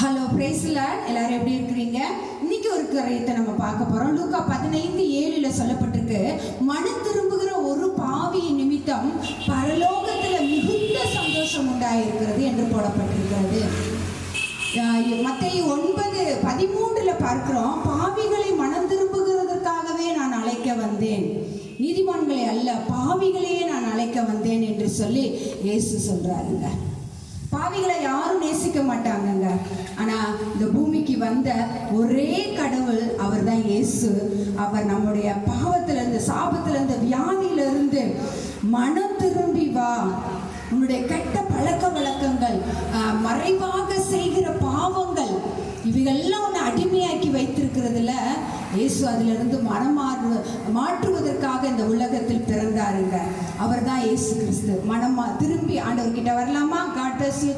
Hello பிரைஸ்லாட் எல்லாரும் எப்படி இருக்கிறீங்க? இன்னைக்கு ஒரு கரையத்தை நம்ம பார்க்க போறோம். லூக்கா பதினைந்து ஏழுல சொல்லப்பட்டிருக்கு மன திரும்புகிற ஒரு பாவியின் நிமித்தம் பரலோகத்துல மிகுந்த சந்தோஷம் உண்டாயிருக்கிறது என்று போடப்பட்டிருக்கிறது. மத்திய ஒன்பது பதிமூன்றுல பார்க்கிறோம் பாவிகளை மனம் திரும்புகிறதற்காகவே நான் அழைக்க வந்தேன். நீதிமான்களை அல்ல பாவிகளையே நான் அழைக்க வந்தேன் என்று சொல்லி இயேசு சொல்றாருங்க. பாவிகளை யாரும் நேசிக்க மாட்டாங்கங்க. ஆனா இந்த பூமிக்கு வந்த ஒரே கடவுள் அவர் தான் இயேசு. அவர் நம்முடைய பாவத்துல இருந்து சாபத்துல இருந்து வியாதியில இருந்து மனம் திரும்பி வா. உன்னுடைய கெட்ட பழக்க வழக்கங்கள் ஆஹ், மறைவாக செய்கிற பாவங்கள் இவைகள்லாம் உன்னை அடிமையாக்கி வைத்திருக்கிறதுல இயேசு அதிலிருந்து மனமாறு மாற்றுவதற்காக அவர் தான் ஏசு கிறிஸ்து. மனமா திரும்பி ஆண்டவர்கிட்ட வரலாமா? God bless you